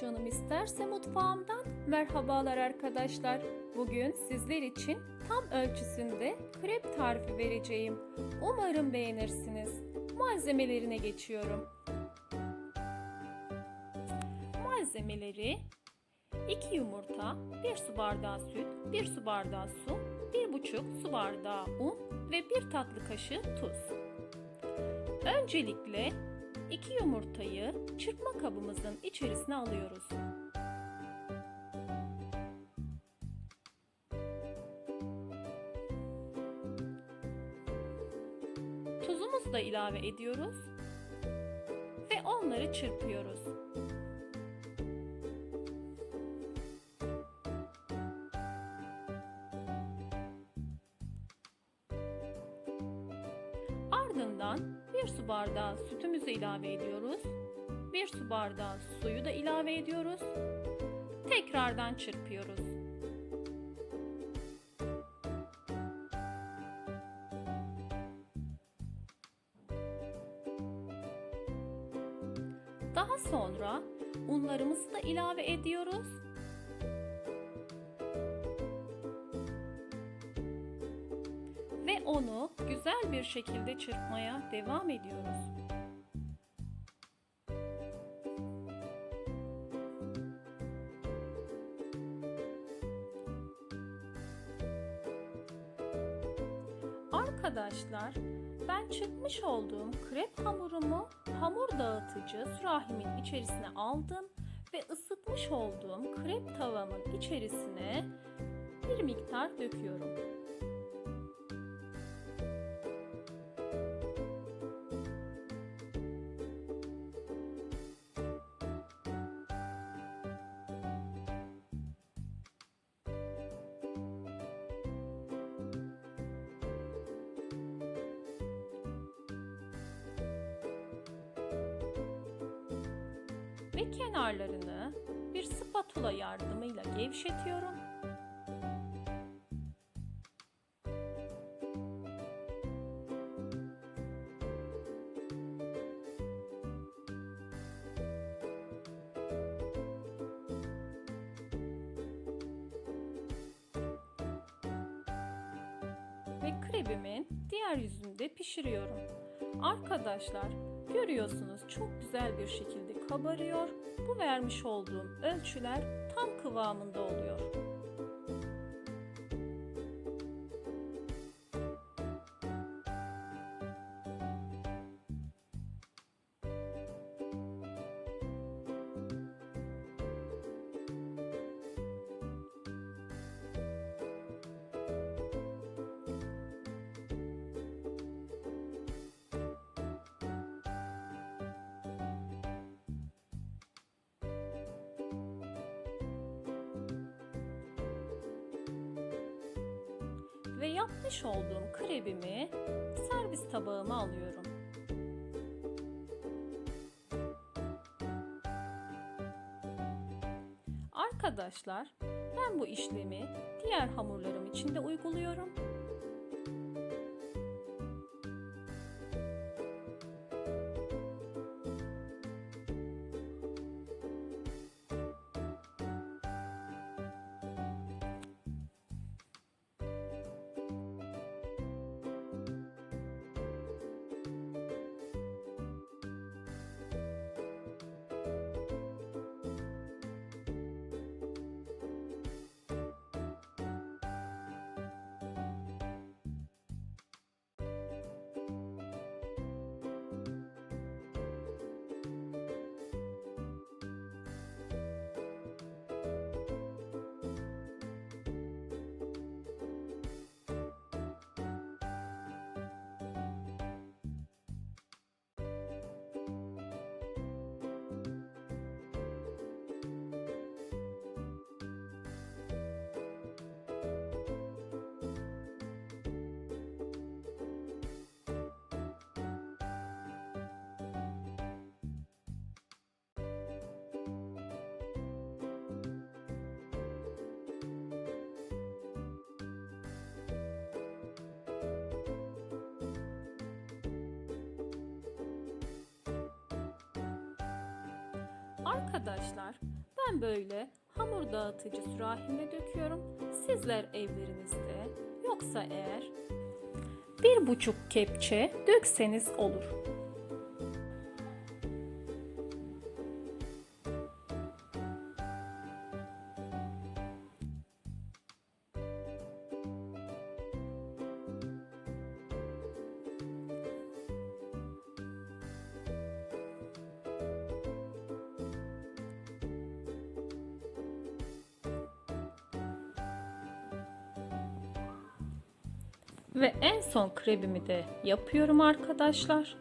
Canım isterse mutfağımdan merhabalar arkadaşlar. Bugün sizler için tam ölçüsünde krep tarifi vereceğim. Umarım beğenirsiniz. Malzemelerine geçiyorum. Malzemeleri 2 yumurta, 1 su bardağı süt, 1 su bardağı su, 1,5 su bardağı un ve 1 tatlı kaşığı tuz. Öncelikle 2 yumurtayı çırpma kabımızın içerisine alıyoruz. Tuzumuzu da ilave ediyoruz ve onları çırpıyoruz. İlave ediyoruz. 1 su bardağı suyu da ilave ediyoruz. Tekrardan çırpıyoruz. Daha sonra unlarımızı da ilave ediyoruz. Ve onu güzel bir şekilde çırpmaya devam ediyoruz. Arkadaşlar ben çırpmış olduğum krep hamurumu hamur dağıtıcı sürahimin içerisine aldım ve ısıtmış olduğum krep tavamın içerisine bir miktar döküyorum. Ve kenarlarını bir spatula yardımıyla gevşetiyorum. Ve krebimin diğer yüzünü de pişiriyorum. Arkadaşlar Görüyorsunuz çok güzel bir şekilde kabarıyor. Bu vermiş olduğum ölçüler tam kıvamında oluyor. Ve yapmış olduğum krebimi servis tabağıma alıyorum. Arkadaşlar ben bu işlemi diğer hamurlarım için de uyguluyorum. Arkadaşlar Ben böyle hamur dağıtıcı sürahime döküyorum. Sizler evlerinizde yoksa eğer bir buçuk kepçe dökseniz olur. Ve en son krebimi de yapıyorum arkadaşlar.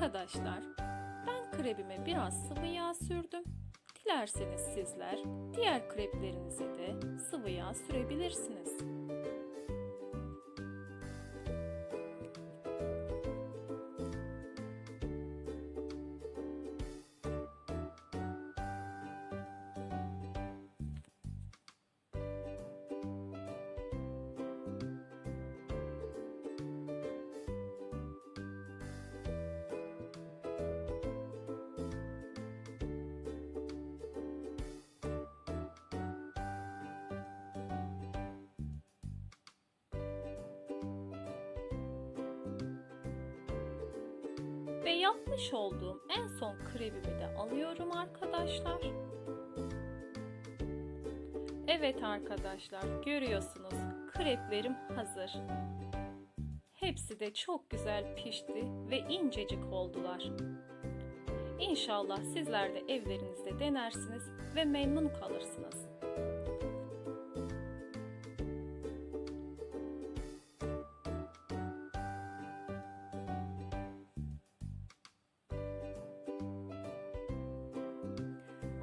Arkadaşlar, ben krebime biraz sıvı yağ sürdüm. Dilerseniz sizler diğer kreplerinize de sıvı yağ sürebilirsiniz. Ve yapmış olduğum en son krebimi de alıyorum arkadaşlar. Evet arkadaşlar görüyorsunuz kreplerim hazır. Hepsi de çok güzel pişti ve incecik oldular. İnşallah sizler de evlerinizde denersiniz ve memnun kalırsınız.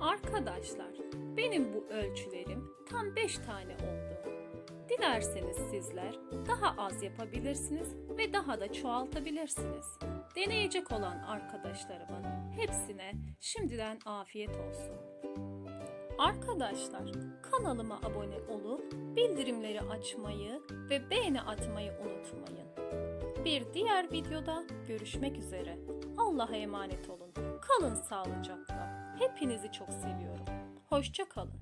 Arkadaşlar, benim bu ölçülerim tam 5 tane oldu. Dilerseniz sizler daha az yapabilirsiniz ve daha da çoğaltabilirsiniz. Deneyecek olan arkadaşlarımın hepsine şimdiden afiyet olsun. Arkadaşlar, kanalıma abone olup bildirimleri açmayı ve beğeni atmayı unutmayın. Bir diğer videoda görüşmek üzere. Allah'a emanet olun. Kalın sağlıcakla. Hepinizi çok seviyorum. Hoşça kalın.